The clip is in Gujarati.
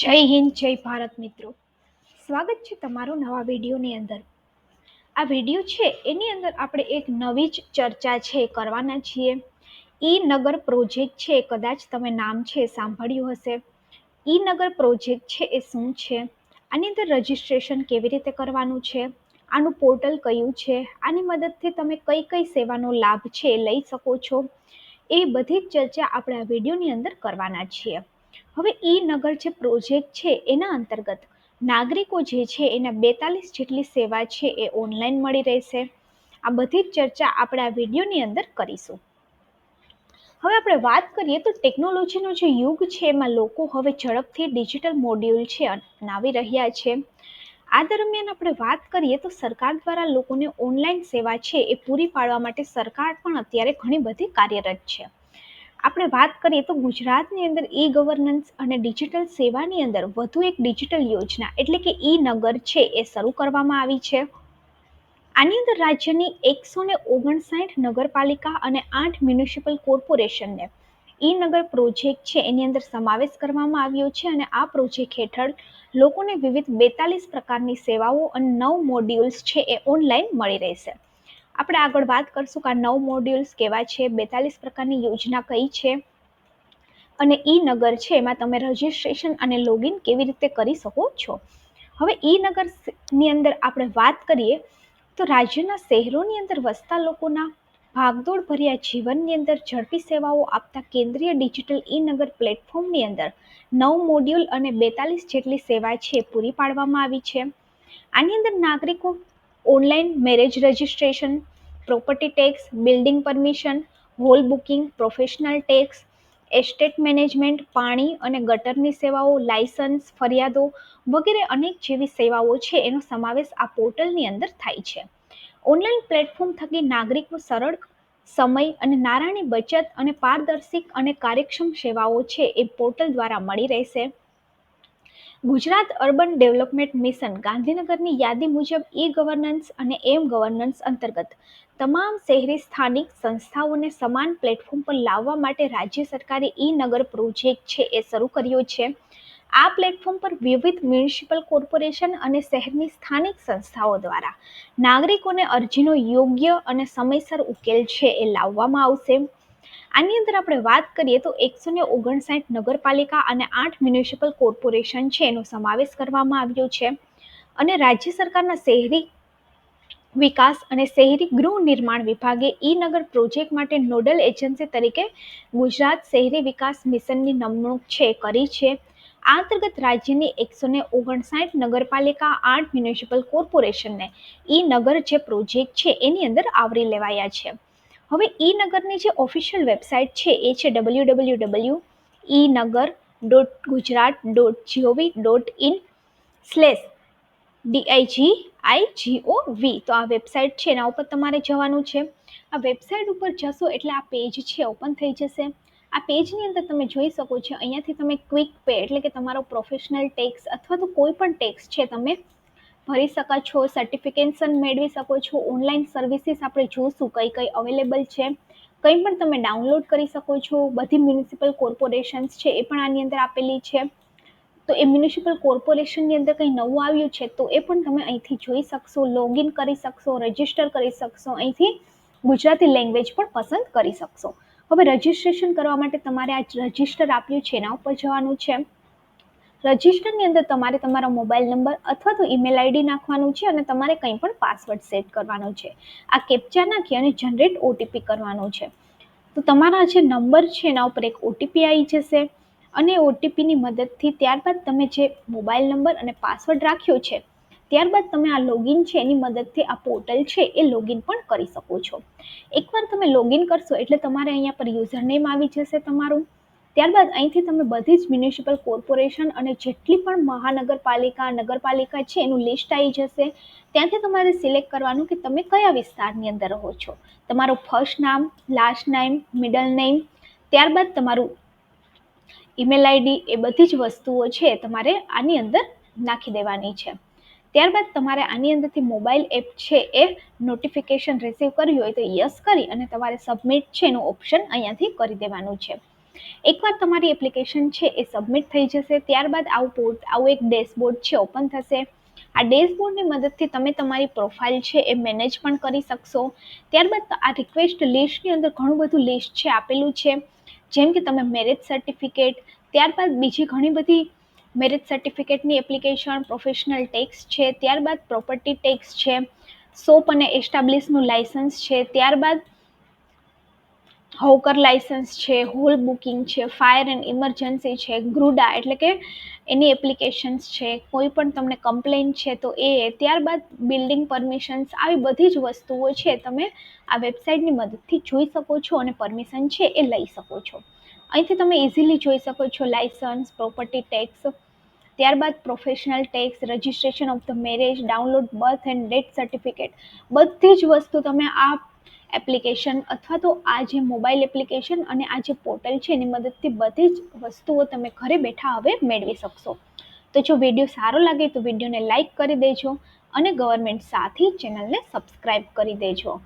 જય હિન્દ, જય ભારત મિત્રો. સ્વાગત છે તમારું નવા વિડીયોની અંદર. આ વીડિયો છે, એની અંદર આપણે એક નવી જ ચર્ચા છે, કરવાના છીએ. ઈ નગર પ્રોજેક્ટ છે, કદાચ તમે નામ છે, સાંભળ્યું હશે. ઈ નગર પ્રોજેક્ટ છે, એ શું છે? આની અંદર રજિસ્ટ્રેશન કેવી રીતે કરવાનું છે? આનું પોર્ટલ કયું છે? આની મદદથી તમે કઈ કઈ સેવાનો લાભ છે, લઈ શકો છો? એ બધી જ ચર્ચા આપણે આ વિડીયોની અંદર કરવાના છીએ. હવે ઈ નગર જે પ્રોજેક્ટ છે એના અંતર્ગત નાગરિકો જે છે એના બેતાલીસ જેટલી સેવા છે એ ઓનલાઈન મળી રહેશે. આ બધી જ ચર્ચા આપણે આ વિડીયોની અંદર કરીશું. હવે આપણે વાત કરીએ તો ટેકનોલોજીનો જે યુગ છે એમાં લોકો હવે ઝડપથી ડિજિટલ મોડ્યુલ છે અપનાવી રહ્યા છે. આ દરમિયાન આપણે વાત કરીએ તો સરકાર દ્વારા લોકોને ઓનલાઈન સેવા છે એ પૂરી પાડવા માટે સરકાર પણ અત્યારે ઘણી બધી કાર્યરત છે. આપણે વાત કરીએ તો ગુજરાતની અંદર ઈ ગવર્નન્સ અને ડિજિટલ સેવાની અંદર વધુ એક ડિજિટલ યોજના એટલે કે ઈ નગર છે એ શરૂ કરવામાં આવી છે. આની અંદર રાજ્યની એકસો ને ઓગણસાઠ નગરપાલિકા અને આઠ મ્યુનિસિપલ કોર્પોરેશનને ઈ નગર પ્રોજેક્ટ છે એની અંદર સમાવેશ કરવામાં આવ્યો છે અને આ પ્રોજેક્ટ હેઠળ લોકોને વિવિધ બેતાલીસ પ્રકારની સેવાઓ અને નવ મોડ્યુલ્સ છે એ ઓનલાઈન મળી રહેશે. આપણે આગળ વાત કરશું કે આ નવ મોડ્યુલ્સ કેવા છે, બેતાલીસ પ્રકારની યોજના કઈ છે અને ઈ નગર છે, એમાં તમે રજિસ્ટ્રેશન અને લોગિન કેવી રીતે કરી શકો છો. હવે ઈ નગરની અંદર આપણે વાત કરીએ તો રાજ્યના શહેરોની અંદર વસતા લોકોના ભાગદોડ ભર્યા જીવનની અંદર ઝડપી સેવાઓ આપતા કેન્દ્રીય ડિજિટલ ઈ નગર પ્લેટફોર્મની અંદર નવ મોડ્યુલ અને બેતાલીસ જેટલી સેવા છે પૂરી પાડવામાં આવી છે. આની અંદર નાગરિકો online marriage registration, property tax, building permission, hall booking, professional tax, estate management, પાણી અને ગટરની સેવાઓ, લાયસન્સ, ફરિયાદો વગેરે અનેક જેવી સેવાઓ છે. એનો સમાવેશ આ પોર્ટલની અંદર થાય છે. ઓનલાઈન પ્લેટફોર્મ થકી નાગરિકો સરળ સમય અને નાણાંની બચત અને પારદર્શિક અને કાર્યક્ષમ સેવાઓ છે એ પોર્ટલ દ્વારા મળી રહેશે. ગુજરાત અર્બન ડેવલપમેન્ટ મિશન ગાંધીનગરની યાદી મુજબ ઈ ગવર્નન્સ અને એમ ગવર્નન્સ અંતર્ગત તમામ શહેરી સ્થાનિક સંસ્થાઓને સમાન પ્લેટફોર્મ પર લાવવા માટે રાજ્ય સરકારે ઈ નગર પ્રોજેક્ટ છે એ શરૂ કર્યો છે. આ પ્લેટફોર્મ પર વિવિધ મ્યુનિસિપલ કોર્પોરેશન અને શહેરની સ્થાનિક સંસ્થાઓ દ્વારા નાગરિકોને અરજીનો યોગ્ય અને સમયસર ઉકેલ છે એ લાવવામાં આવશે. આની અંદર આપણે વાત કરીએ તો એકસો ને ઓગણસાઠ નગરપાલિકા અને આઠ મ્યુનિસિપલ કોર્પોરેશન છે, એનો સમાવેશ કરવામાં આવ્યો છે. અને રાજ્ય સરકારના શહેરી વિકાસ અને શહેરી ગૃહ નિર્માણ વિભાગે ઈ નગર પ્રોજેક્ટ માટે નોડલ એજન્સી તરીકે ગુજરાત શહેરી વિકાસ મિશનની નિમણૂક છે, કરી છે. આ અંતર્ગત રાજ્યની એકસો ને ઓગણસાઠ નગરપાલિકા, આઠ મ્યુનિસિપલ કોર્પોરેશનને ઈ નગર જે પ્રોજેક્ટ છે, એની અંદર આવરી લેવાયા છે. હવે ઈ નગરની જે ઓફિશિયલ વેબસાઇટ છે, એ છે W W W E Nagar dot Gujarat dot G O V dot in slash D I G I G O V તો આ વેબસાઇટ છે, એના ઉપર તમારે જવાનું છે. આ વેબસાઇટ ઉપર જશો એટલે આ પેજ છે ઓપન થઈ જશે. આ પેજની અંદર તમે જોઈ શકો છો, અહીંયાથી તમે ક્વિક પે એટલે કે તમારો પ્રોફેશનલ ટેક્સ અથવા તો કોઈ પણ ટેક્સ છે, તમે ભરી શકો છો સર્ટિફિકેશન મેળવી શકો છો ઓનલાઈન સર્વિસીસ આપણે જોઈશું કઈ કઈ અવેલેબલ છે. કંઈ પણ તમે ડાઉનલોડ કરી શકો છો, બધી મ્યુનિસિપલ કોર્પોરેશન્સ છે એ પણ આની અંદર આપેલી છે. તો એ મ્યુનિસિપલ કોર્પોરેશનની અંદર કંઈ નવું આવ્યું છે તો એ પણ તમે અહીંથી જોઈ શકશો લોગિન કરી શકશો રજિસ્ટર કરી શકશો, અહીંથી ગુજરાતી લેંગ્વેજ પણ પસંદ કરી શકશો. હવે રજિસ્ટ્રેશન કરવા માટે તમારે આ રજિસ્ટર આપ્યું છે, એના ઉપર જવાનું છે. રજિસ્ટરની અંદર તમારે તમારો મોબાઈલ નંબર અથવા તો ઈમેલ આઈડી નાખવાનું છે અને તમારે કંઈ પણ પાસવર્ડ સેટ કરવાનો છે. આ કેપ્ચા નાખી અને જનરેટ ઓટીપી કરવાનો છે. તો તમારા જે નંબર છે એના ઉપર એક ઓટીપી આવી જશે અને ઓટીપીની મદદથી ત્યારબાદ તમે જે મોબાઈલ નંબર અને પાસવર્ડ રાખ્યો છે, ત્યારબાદ તમે આ લોગિન છે એની મદદથી આ પોર્ટલ છે એ લોગિન પણ કરી શકો છો. એકવાર તમે લોગિન કરશો એટલે તમારે અહીંયા પર યુઝર નેમ આવી જશે તમારું. ત્યારબાદ અહીંથી તમે બધી જ મ્યુનિસિપલ કોર્પોરેશન અને જેટલી પણ મહાનગરપાલિકા, નગરપાલિકા છે, એનું લિસ્ટ આવી જશે. ત્યાંથી તમારે સિલેક્ટ કરવાનું કે તમે કયા વિસ્તારની અંદર રહો છો. તમારું ફર્સ્ટ નામ લાસ્ટ નેમ મિડલ નેમ ત્યારબાદ તમારું ઈમેલ આઈડી એ બધી જ વસ્તુઓ છે તમારે આની અંદર નાખી દેવાની છે. ત્યારબાદ તમારે આની અંદરથી મોબાઈલ એપ છે એ નોટિફિકેશન રિસીવ કરવી હોય તો યસ કરી અને તમારે સબમિટ છે એનું ઓપ્શન અહીંયાથી કરી દેવાનું છે. એકવાર તમારી એપ્લિકેશન છે એ સબમિટ થઈ જશે, ત્યારબાદ આવું પોર્ટ આવું એક ડેશબોર્ડ છે ઓપન થશે. આ ડેશબોર્ડની મદદથી તમે તમારી પ્રોફાઇલ છે એ મેનેજ પણ કરી શકશો. ત્યારબાદ આ રિક્વેસ્ટ લિસ્ટની અંદર ઘણું બધું લિસ્ટ છે આપેલું છે. જેમ કે તમે મેરેજ સર્ટિફિકેટ ત્યારબાદ બીજી ઘણી બધી મેરેજ સર્ટિફિકેટની એપ્લિકેશન પ્રોફેશનલ ટેક્સ છે, ત્યારબાદ પ્રોપર્ટી ટેક્સ છે સોપ અને એસ્ટાબ્લિશનું લાઇસન્સ છે, ત્યારબાદ હોકર લાઇસન્સ છે, હોલ બુકિંગ છે, ફાયર એન્ડ ઇમરજન્સી છે, ગ્રુડા એટલે કે એની એપ્લિકેશન્સ છે. કોઈ પણ તમને કમ્પ્લેન છે તો એ ત્યારબાદ બિલ્ડિંગ પરમિશન્સ આવી બધી જ વસ્તુઓ છે તમે આ વેબસાઇટની મદદથી જોઈ શકો છો અને પરમિશન છે એ લઈ શકો છો. અહીંથી તમે ઇઝીલી જોઈ શકો છો લાઇસન્સ, પ્રોપર્ટી ટેક્સ, ત્યારબાદ professional tax, registration of the marriage, download birth and death certificate. બધી જ વસ્તુ તમે આ એપ્લિકેશન અથવા તો આ જે મોબાઈલ એપ્લિકેશન અને આ જે પોર્ટલ છે, એની મદદથી બધી જ વસ્તુઓ તમે ઘરે બેઠા હવે મેળવી શકશો. તો જો વીડિયો સારો લાગે તો વિડીયોને લાઇક કરી દેજો અને ગવર્મેન્ટ સાથી ચેનલને સબસ્ક્રાઈબ કરી દેજો.